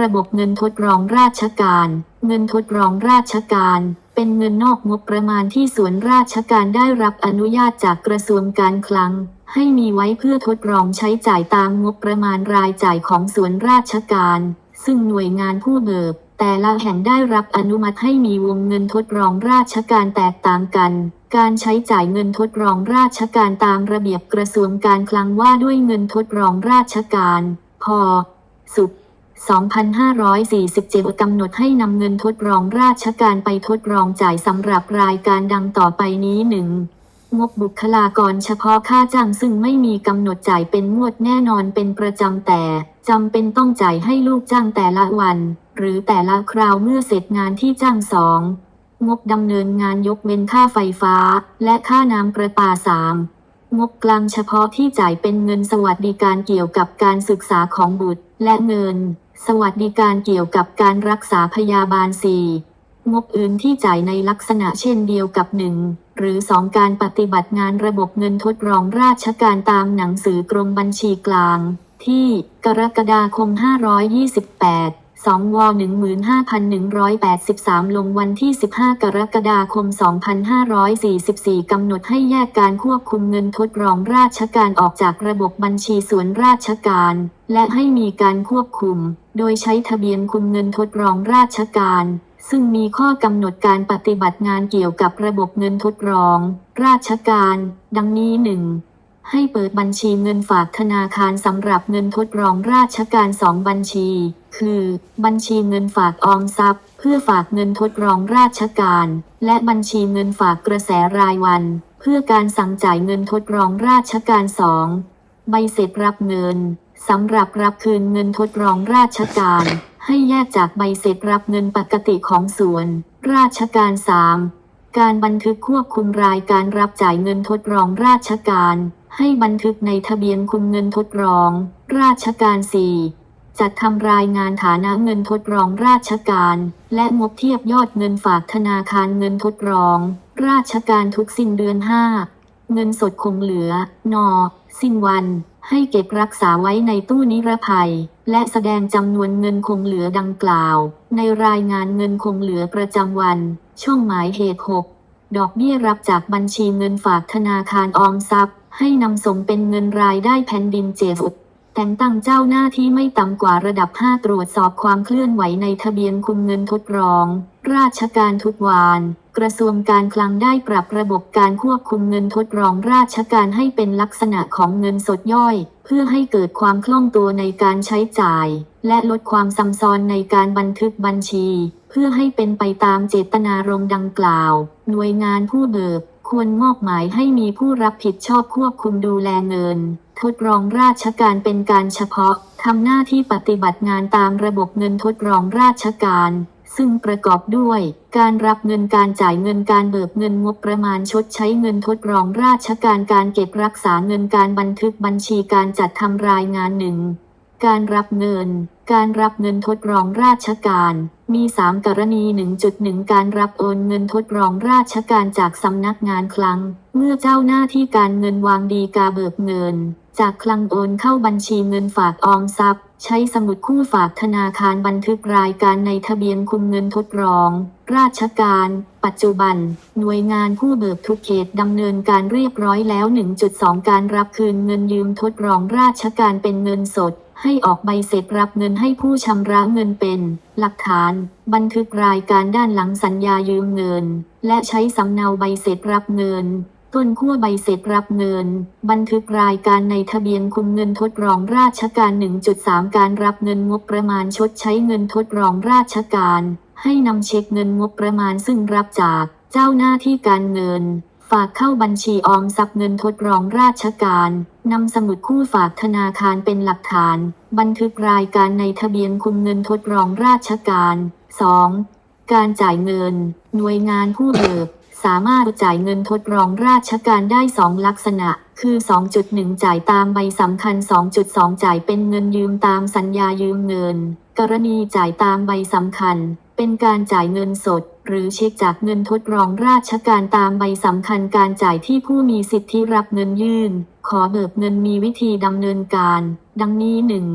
ระบบเงินทดลองราชการ เงินทดลองราชการ เป็นเงินนอกงบประมาณที่ส่วนราชการได้รับอนุญาตจากกระทรวงการคลัง ให้มีไว้เพื่อทดลองใช้จ่ายตามงบประมาณรายจ่ายของส่วนราชการ ซึ่งหน่วยงานผู้เบิกแต่ละแห่งได้รับอนุมัติให้มีวงเงินทดลองราชการแตกต่างกัน การใช้จ่ายเงินทดลองราชการตามระเบียบกระทรวงการคลังว่าด้วยเงินทดลองราชการ พอ สุ 2547กำหนดให้นำเงินทดลองราชการไปทดลองจ่ายสำหรับรายการดังต่อไปนี้หนึ่งงบบุคลากรเฉพาะค่าจ้างซึ่งไม่มีกำหนดจ่ายเป็นงวดแน่นอนเป็นประจำแต่จำเป็นต้องจ่ายให้ลูกจ้างแต่ละวัน หรือแต่ละคราวเมื่อเสร็จงานที่จ้างสองงบดำเนินงานยกเว้นค่าไฟฟ้า และค่าน้ำประปาสามงบกลางเฉพาะที่จ่ายเป็นเงินสวัสดิการเกี่ยวกับการศึกษาของบุตรและเงิน สวัสดิการเกี่ยวกับการรักษาพยาบาลสี่งบอื่นที่จ่ายในลักษณะเช่นเดียวกับหนึ่งหรือสองการปฏิบัติงานระบบเงินทดรองราชการตามหนังสือกรมบัญชีกลาง ที่กรกฎาคม 528 2ว15,183 ลงวันที่ 15 กรกฎาคม 2544 กำหนดให้แยกการควบคุมเงินทดลองราชการออกจากระบบบัญชีส่วนราชการ และให้มีการควบคุม โดยใช้ทะเบียนคุมเงินทดลองราชการ ซึ่งมีข้อกำหนดการปฏิบัติงานเกี่ยวกับระบบเงินทดลอง ราชการ ดังนี้หนึ่ง ให้เปิดบัญชีเงินฝากธนาคารสำหรับเงินทดลองราชการสองบัญชี คือ บัญชีเงินฝากออมทรัพย์ เพื่อฝากเงินทดลองราชการ และบัญชีเงินฝากกระแสรายวัน เพื่อการสั่งจ่ายเงินทดลองราชการสองใบเสร็จรับเงินสำหรับรับคืนเงินทดลองราชการ ให้แยกจากใบเสร็จรับเงินปกติของส่วน ราชการสามการบันทึกควบคุมรายการรับจ่ายเงินทดลองราชการ ให้บันทึกในทะเบียนคุมเงินทดลอง ราชการ 4. จัดทำรายงานฐานะเงินทดลองราชการ และงบเทียบยอดเงินฝากธนาคารเงินทดลอง ราชการทุกสิ้นเดือน 5 เงินสดคงเหลือ นอ สิ้นวัน ให้เก็บรักษาไว้ในตู้นิรภัย และแสดงจำนวนเงินคงเหลือดังกล่าว ในรายงานเงินคงเหลือประจำวัน ช่องหมายเหตุ 6 ดอกเบี้ยรับจากบัญชีเงินฝากธนาคารออมทรัพย์ ให้นำส่งเป็นเงินรายได้แผ่นดินเจฟุดแต่งตั้งเจ้าหน้าที่ไม่ต่ำกว่าระดับ 5 ตรวจสอบความเคลื่อนไหวในทะเบียนคุมเงินทดลอง ราชการทุกวาน กระทรวงการคลังได้ปรับระบบการควบคุมเงินทดลองราชการให้เป็นลักษณะของเงินสดย่อย เพื่อให้เกิดความคล่องตัวในการใช้จ่าย และลดความซับซ้อนในการบันทึกบัญชี เพื่อให้เป็นไปตามเจตนารมณ์ดังกล่าว หน่วยงานผู้เบิก ควรมอบหมายให้มีผู้รับผิดชอบควบคุมดูแลเงิน ทดลองราชการเป็นการเฉพาะ ทำหน้าที่ปฏิบัติงานตามระบบเงินทดลองราชการ ซึ่งประกอบด้วย การรับเงินการจ่ายเงินการเบิกเงินงบประมาณชดใช้เงินทดลองราชการการเก็บรักษาเงินการบันทึกบัญชีการจัดทำรายงานหนึ่ง การรับเงิน การรับเงินทดลองราชการ มี 3 กรณี 1.1 การรับโอนเงินทดลองราชการจากสำนักงานคลัง เมื่อเจ้าหน้าที่การเงินวางดีกาเบิกเงิน จากคลังโอนเข้าบัญชีเงินฝากออมทรัพย์ ใช้สมุดคู่ฝากธนาคารบันทึกรายการในทะเบียนคุมเงินทดลอง ราชการ ปัจจุบัน หน่วยงานผู้เบิกทุกเขตดำเนินการเรียบร้อยแล้ว 1.2 การรับคืนเงินยืมทดลองราชการเป็นเงินสด ให้ออกใบเสร็จรับเงินให้ผู้ชำระเงินเป็น หลักฐาน บันทึกรายการด้านหลังสัญญายืมเงิน และใช้สำเนาใบเสร็จรับเงิน ต้นขั้วใบเสร็จรับเงิน บันทึกรายการในทะเบียนคุมเงินทดลองราชการ 1.3 การรับเงินงบประมาณชดใช้เงินทดลองราชการ ให้นำเช็คเงินงบประมาณซึ่งรับจากเจ้าหน้าที่การเงิน ฝากเข้าบัญชีออมทรัพย์เงินทดลองราชการนำสมุดคู่ฝากธนาคารเป็นหลักฐาน บันทึกรายการในทะเบียนคุมเงินทดลองราชการ 2. การจ่ายเงิน หน่วยงานผู้เบิกสามารถจ่ายเงินทดลองราชการได้ 2 ลักษณะ คือ 2.1 จ่ายตามใบสำคัญ 2.2 จ่ายเป็นเงินยืมตามสัญญายืมเงิน กรณีจ่ายตามใบสำคัญ เป็นการจ่ายเงินสด หรือเช็คจากเงินทดลองราชการตามใบสำคัญการจ่ายที่ผู้มีสิทธิรับเงินยื่น ขอเบิกเงินมีวิธีดำเนินการ ดังนี้หนึ่ง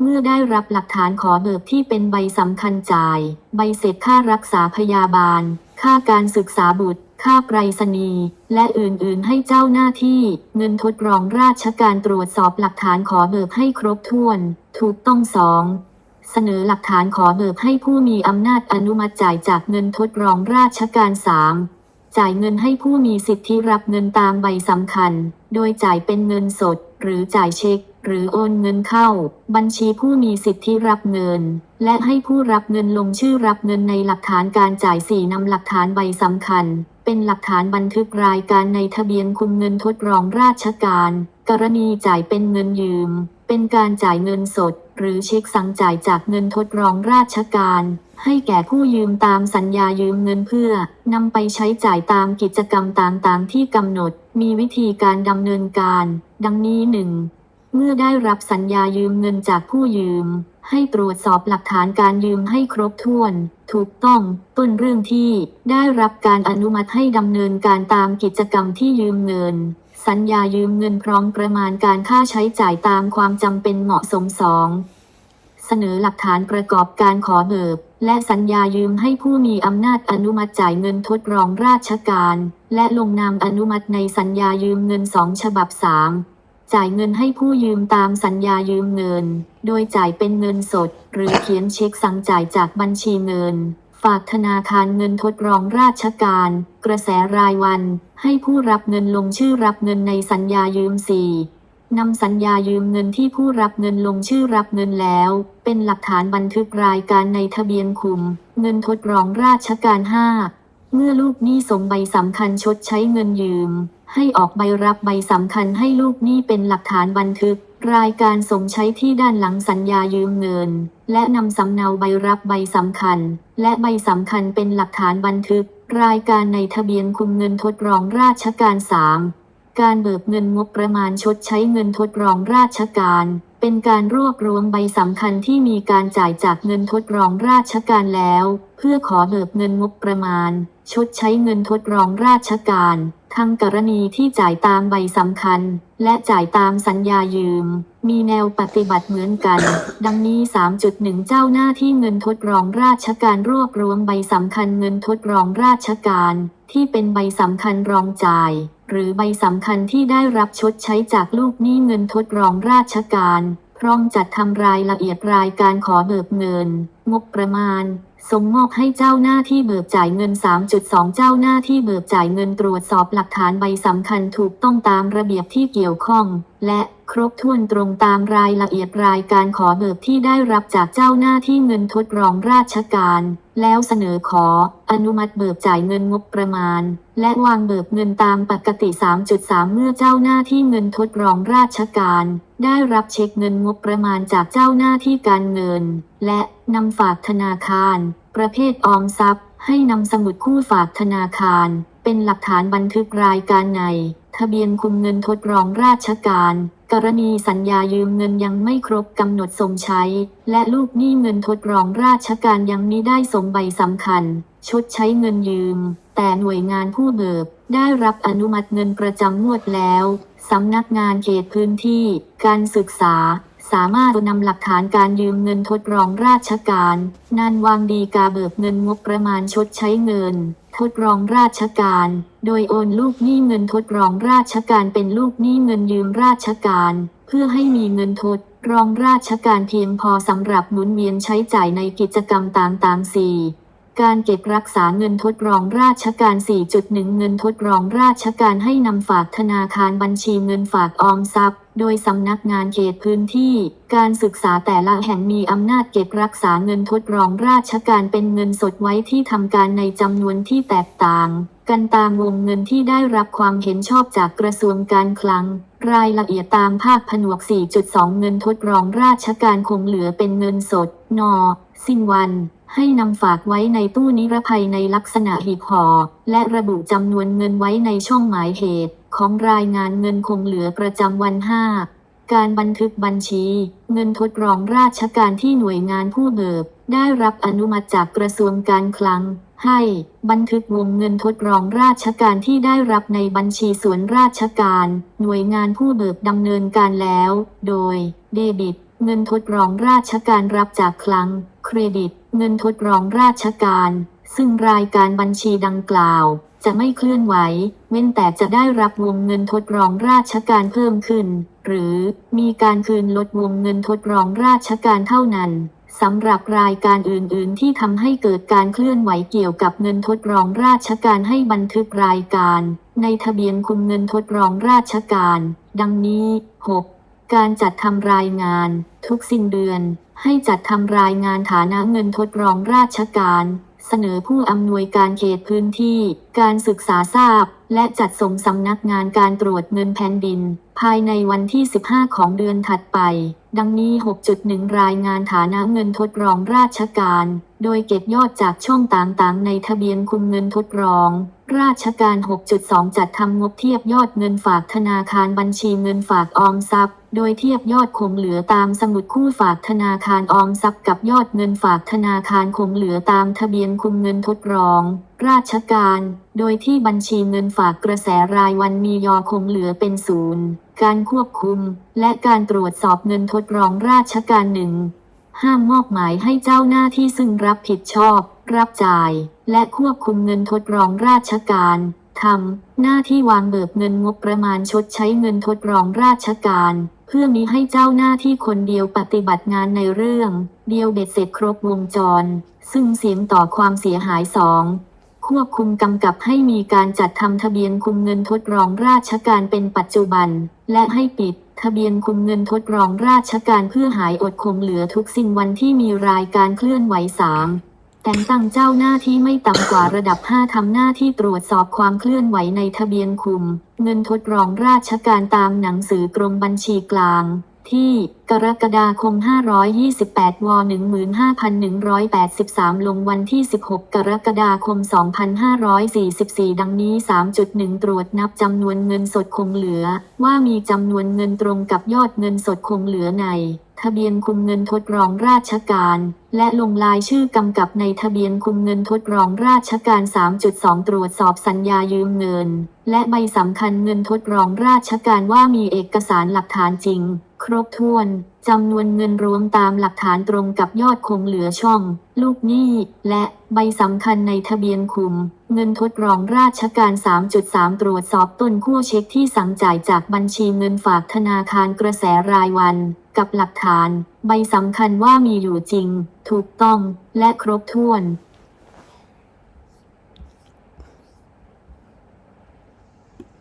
เมื่อได้รับหลักฐานขอเบิกที่เป็นใบสำคัญจ่าย ใบเสร็จค่ารักษาพยาบาล ค่าการศึกษาบุตร ค่าไปรษณีย์ และอื่นๆ ให้เจ้าหน้าที่ เงินทดรองราชการตรวจสอบหลักฐานขอเบิกให้ครบถ้วน ถูกต้องสอง เสนอหลักฐานขอเบิกให้ผู้มีอำนาจอนุมัติจ่ายจากเงินทดรองราชการ 3. จ่ายเงินให้ผู้มีสิทธิรับเงินตามใบสำคัญ โดยจ่ายเป็นเงินสด หรือจ่ายเช็ค หรือโอนเงินเข้า บัญชีผู้มีสิทธิรับเงิน และให้ผู้รับเงินลงชื่อรับเงินในหลักฐานการจ่ายสี่นำหลักฐานใบสำคัญ เป็นหลักฐานบันทึกรายการในทะเบียนคุมเงินทดรองราชการ กรณีจ่ายเป็นเงินยืม เป็นการจ่ายเงินสดหรือเช็คสั่งจ่ายจากเงินทดรองราชการ ให้แก่ผู้ยืมตามสัญญายืมเงินเพื่อนำไปใช้จ่ายตามกิจกรรมต่างๆ ที่กำหนด มีวิธีการดำเนินการ ดังนี้หนึ่งเมื่อได้รับสัญญายืมเงินจากผู้ยืม ให้ตรวจสอบหลักฐานการยืมให้ครบถ้วน ถูกต้อง ต้นเรื่องที่ได้รับการอนุมัติให้ดำเนินการตามกิจกรรมที่ยืมเงิน สัญญายืมเงินพร้อมประมาณการค่าใช้จ่ายตามความจำเป็นเหมาะสมสองเสนอหลักฐานประกอบการขอเบิกและสัญญายืมให้ผู้มีอำนาจอนุมัติจ่ายเงินทดรองราชการ และลงนามอนุมัติในสัญญายืมเงินสองฉบับสามจ่ายเงินให้ผู้ยืมตามสัญญายืมเงิน โดยจ่ายเป็นเงินสด หรือเขียนเช็คสั่งจ่ายจากบัญชีเงิน ฝากธนาคารเงินทดรองราชการ กระแสรายวัน ให้ผู้รับเงินลงชื่อรับเงินในสัญญายืมสี่นำสัญญายืมเงินที่ผู้รับเงินลงชื่อรับเงินแล้ว เป็นหลักฐานบันทึกรายการในทะเบียนคุม เงินทดรองราชการ 5 เมื่อลูกหนี้ส่งใบสำคัญชดใช้เงินยืม ให้ออกใบรับใบสำคัญให้ลูกหนี้เป็นหลักฐานบันทึก รายการส่งใช้ที่ด้านหลังสัญญายืมเงิน และนำสำเนาใบรับใบสำคัญ และใบสำคัญเป็นหลักฐานบันทึก รายการในทะเบียนคุมเงินทดรองราชการ3การเบิกเงินงบประมาณชดใช้เงินทดรองราชการ เป็นการรวบรวมใบสำคัญที่มีการจ่ายจากเงินทดรองราชการแล้ว เพื่อขอเบิกเงินงบประมาณ ชดใช้เงินทดรองราชการ ทั้งกรณีที่จ่ายตามใบสำคัญ และจ่ายตามสัญญายืม มีแนวปฏิบัติเหมือนกัน ดังนี้ 3.1 เจ้าหน้าที่เงินทดรองราชการรวบรวมใบสำคัญเงินทดรองราชการ ที่เป็นใบสำคัญรองจ่าย หรือใบสำคัญที่ได้รับชดใช้จากลูกหนี้เงินทดรองราชการ พร้อมจัดทำรายละเอียดรายการขอเบิกเงิน งบประมาณ ส่งมอบให้เจ้าหน้าที่เบิกจ่ายเงิน 3.2 เจ้าหน้าที่เบิกจ่ายเงินตรวจสอบหลักฐานใบสำคัญถูกต้องตามระเบียบที่เกี่ยวข้อง และครบถ้วนตรงตามรายละเอียดรายการขอเบิกที่ได้รับจากเจ้าหน้าที่เงินทดรองราชการ แล้วเสนอขอ อนุมัติเบิกจ่ายเงินงบประมาณ และวางเบิกเงินตามปกติ 3.3 เมื่อเจ้าหน้าที่เงินทดรองราชการ ได้รับเช็คเงินงบประมาณจากเจ้าหน้าที่การเงิน และนำฝากธนาคาร ประเภทออมทรัพย์ ให้นำสมุดคู่ฝากธนาคาร เป็นหลักฐานบันทึกรายการใน ทะเบียนคุมเงินทดรองราชการ กรณีสัญญายืมเงินยังไม่ครบกำหนดส่งใช้ และลูกหนี้เงินทดรองราชการยังมิได้ส่งใบสำคัญ ชดใช้เงินยืม แต่หน่วยงานผู้เบิกได้รับอนุมัติเงินประจำงวดแล้วสำนักงานเขตพื้นที่ การศึกษา สามารถนำหลักฐานการยืมเงินทดรองราชการนันวางดีกาเบิกเงินงบประมาณชดใช้เงิน ทดรองราชการ โดยโอนลูกหนี้เงินทดรองราชการเป็นลูกหนี้เงินยืมราชการ เพื่อให้มีเงินทดรองราชการเพียงพอสำหรับหมุนเวียนใช้จ่ายในกิจกรรมต่างๆสี่การเก็บรักษาเงินทดรองราชการ 4.1 เงินทดรองราชการให้นำฝากธนาคารบัญชีเงินฝากออมทรัพย์ โดยสำนักงานเขตพื้นที่ การศึกษาแต่ละแห่งมีอำนาจเก็บรักษาเงินทดรองราชการเป็นเงินสดไว้ที่ทำการในจำนวนที่แตกต่าง กันตามวงเงินที่ได้รับความเห็นชอบจากกระทรวงการคลัง รายละเอียดตามภาคผนวก 4.2 เงินทดรองราชการคงเหลือเป็นเงินสด นอ สิ้นวัน ให้นำฝากไว้ในตู้นิรภัยในลักษณะหีบห่อและระบุจำนวนเงินไว้ในช่องหมายเหตุ ของรายงานเงินคงเหลือประจำวัน 5 การบันทึกบัญชี เงินทดรองราชการที่หน่วยงานผู้เบิก ได้รับอนุมัติจากกระทรวงการคลัง ให้บันทึกวงเงินทดรองราชการที่ได้รับในบัญชีส่วนราชการ หน่วยงานผู้เบิกดำเนินการแล้ว โดย เดบิต เงินทดรองราชการรับจากคลัง เครดิต เงินทดรองราชการ ซึ่งรายการบัญชีดังกล่าว จะไม่เคลื่อนไหว เว้นแต่จะได้รับวงเงินทดรองราชการเพิ่มขึ้น หรือมีการคืนลดวงเงินทดรองราชการเท่านั้นสำหรับรายการอื่น ๆ ที่ทำให้เกิดการเคลื่อนไหวเกี่ยวกับเงินทดรองราชการให้บันทึกรายการ ในทะเบียนคุมเงินทดรองราชการ ดังนี้ 6. การจัดทำรายงาน ทุกสิ้นเดือน ให้จัดทำรายงานฐานะเงินทดรองราชการ เสนอผู้อำนวยการเขตพื้นที่ การศึกษาทราบ และจัดส่งสำนักงานการตรวจเงินแผ่นดิน ภายในวันที่ 15 ของเดือนถัดไป ดังนี้ 6.1 รายงานฐานะเงินทดรองราชการ โดยเก็บยอดจากช่องต่างๆ ในทะเบียนคุมเงินทดรอง ราชการ 6.2 จัดทำงบเทียบยอดเงินฝากธนาคารบัญชีเงินฝากออมทรัพย์ โดยเทียบยอดคงเหลือตามสมุดคู่ฝากธนาคารออมทรัพย์กับยอดเงินฝากธนาคารคงเหลือตามทะเบียนคุมเงินทดรอง ราชการ โดยที่บัญชีเงินฝากกระแสรายวันมียอคงเหลือเป็นศูนย์ การควบคุม และการตรวจสอบเงินทดรองราชการหนึ่งห้ามมอบหมายให้เจ้าหน้าที่ซึ่งรับผิดชอบ รับจ่าย และควบคุมเงินทดรองราชการทำหน้าที่วางเบิกเงินงบประมาณชดใช้เงินทดรองราชการ เพื่อมิให้เจ้าหน้าที่คนเดียวปฏิบัติงานในเรื่อง เดียวเบ็ดเสร็จครบวงจร ซึ่งเสียงต่อความเสียหายสองควบคุมกำกับให้มีการจัดทำทะเบียนคุมเงินทดรองราชการเป็นปัจจุบัน และให้ปิด ทะเบียนคุมเงินทดรองราชการเพื่อหายอดคงเหลือทุกสิ้นวันที่มีรายการเคลื่อนไหวสาม แต่งตั้งเจ้าหน้าที่ไม่ต่ำกว่าระดับ 5 ทำหน้าที่ตรวจสอบความเคลื่อนไหวในทะเบียนคุม เงินทดรองราชการตามหนังสือกรมบัญชีกลาง ที่ กรกฎาคม 528 ว 15,183 ลงวันที่ 16 กรกฎาคม 2544 ดังนี้ 3.1 ตรวจนับจำนวนเงินสดคงเหลือ ว่ามีจำนวนเงินตรงกับยอดเงินสดคงเหลือใน ทะเบียนคุมเงินทดรองราชการ และลงลายชื่อกำกับในทะเบียนคุมเงินทดรองราชการ 3.2 ตรวจสอบสัญญายืมเงิน และใบสำคัญเงินทดรองราชการว่ามีเอกสารหลักฐานจริง ครบถ้วนจำนวนเงินรวมตามหลักฐานตรงกับยอดคงเหลือช่อง ลูกหนี้และใบสำคัญในทะเบียนคุม เงินทดรองราชการ 3.3 ตรวจสอบต้นคู่เช็คที่สั่งจ่ายจากบัญชีเงินฝากธนาคารกระแสรายวัน กับหลักฐาน ใบสำคัญว่ามีอยู่จริง ถูกต้อง และครบถ้วน